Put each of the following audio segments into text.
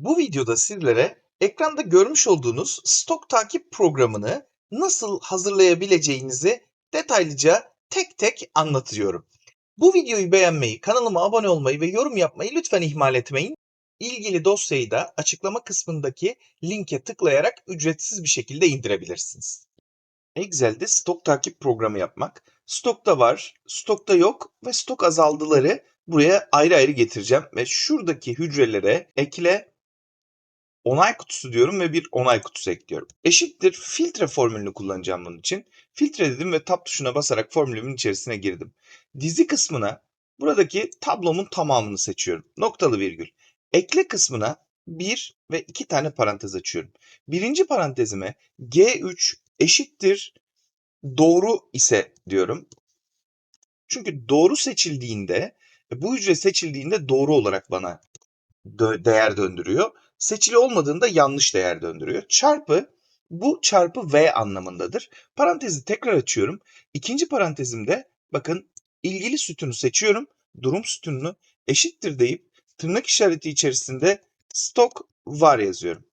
Bu videoda sizlere ekranda görmüş olduğunuz stok takip programını nasıl hazırlayabileceğinizi detaylıca tek tek anlatıyorum. Bu videoyu beğenmeyi, kanalıma abone olmayı ve yorum yapmayı lütfen ihmal etmeyin. İlgili dosyayı da açıklama kısmındaki linke tıklayarak ücretsiz bir şekilde indirebilirsiniz. Excel'de stok takip programı yapmak. Stokta var, stokta yok ve stok azaldıları buraya ayrı ayrı getireceğim ve şuradaki hücrelere ekle onay kutusu diyorum ve bir onay kutusu ekliyorum. Eşittir filtre formülünü kullanacağım bunun için. Filtre dedim ve tab tuşuna basarak formülümün içerisine girdim. Dizi kısmına buradaki tablomun tamamını seçiyorum. Noktalı virgül. Ekle kısmına 1 ve 2 tane parantez açıyorum. Birinci parantezime G3 eşittir doğru ise diyorum. Çünkü doğru seçildiğinde bu hücre seçildiğinde doğru olarak bana dö- değer döndürüyor. Seçili olmadığında yanlış değer döndürüyor. Çarpı bu çarpı v anlamındadır. Parantezi tekrar açıyorum. İkinci parantezimde bakın ilgili sütunu seçiyorum. Durum sütununu eşittir deyip tırnak işareti içerisinde stok var yazıyorum.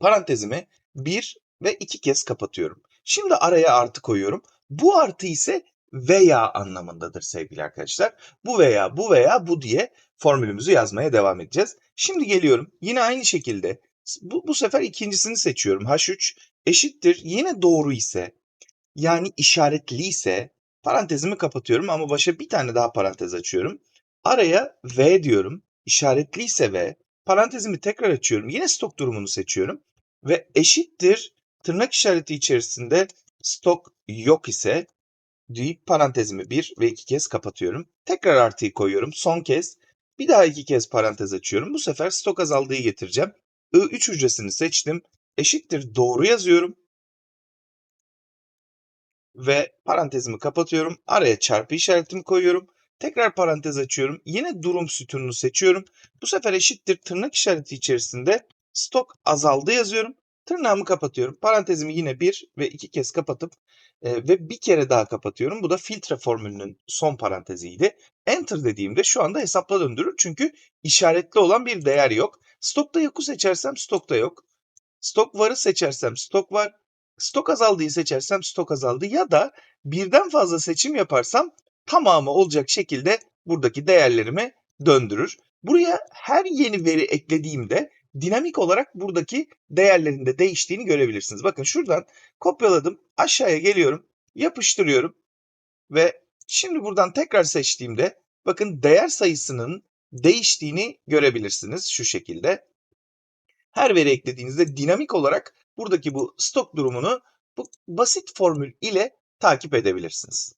Parantezimi 1 ve 2 kez kapatıyorum. Şimdi araya artı koyuyorum. Bu artı ise veya anlamındadır sevgili arkadaşlar. Bu veya bu veya bu diye formülümüzü yazmaya devam edeceğiz. Şimdi geliyorum. Yine aynı şekilde bu, bu sefer ikincisini seçiyorum. H3 eşittir. Yine doğru ise yani işaretli ise parantezimi kapatıyorum ama başa bir tane daha parantez açıyorum. Araya V diyorum. İşaretli ise V. Parantezimi tekrar açıyorum. Yine stok durumunu seçiyorum. Ve eşittir tırnak işareti içerisinde stok yok ise deyip parantezimi bir ve iki kez kapatıyorum. Tekrar artıyı koyuyorum. Son kez bir daha iki kez parantez açıyorum. Bu sefer stok azaldığı getireceğim. I3 hücresini seçtim. Eşittir doğru yazıyorum. Ve parantezimi kapatıyorum. Araya çarpı işaretimi koyuyorum. Tekrar parantez açıyorum. Yine durum sütununu seçiyorum. Bu sefer eşittir tırnak işareti içerisinde stok azaldı yazıyorum. Tırnağımı kapatıyorum. Parantezimi yine bir ve iki kez kapatıp e, ve bir kere daha kapatıyorum. Bu da filtre formülünün son paranteziydi. Enter dediğimde şu anda hesapla döndürür. Çünkü işaretli olan bir değer yok. Stokta yoku seçersem stokta yok. Stok varı seçersem stok var. Stok azaldıyı seçersem stok azaldı ya da birden fazla seçim yaparsam tamamı olacak şekilde buradaki değerlerimi döndürür. Buraya her yeni veri eklediğimde dinamik olarak buradaki değerlerin de değiştiğini görebilirsiniz. Bakın şuradan kopyaladım, aşağıya geliyorum, yapıştırıyorum ve şimdi buradan tekrar seçtiğimde bakın değer sayısının değiştiğini görebilirsiniz şu şekilde. Her veri eklediğinizde dinamik olarak buradaki bu stok durumunu bu basit formül ile takip edebilirsiniz.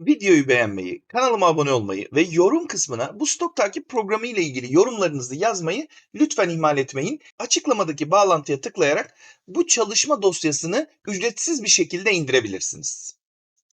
Videoyu beğenmeyi, kanalıma abone olmayı ve yorum kısmına bu stok takip programı ile ilgili yorumlarınızı yazmayı lütfen ihmal etmeyin. Açıklamadaki bağlantıya tıklayarak bu çalışma dosyasını ücretsiz bir şekilde indirebilirsiniz.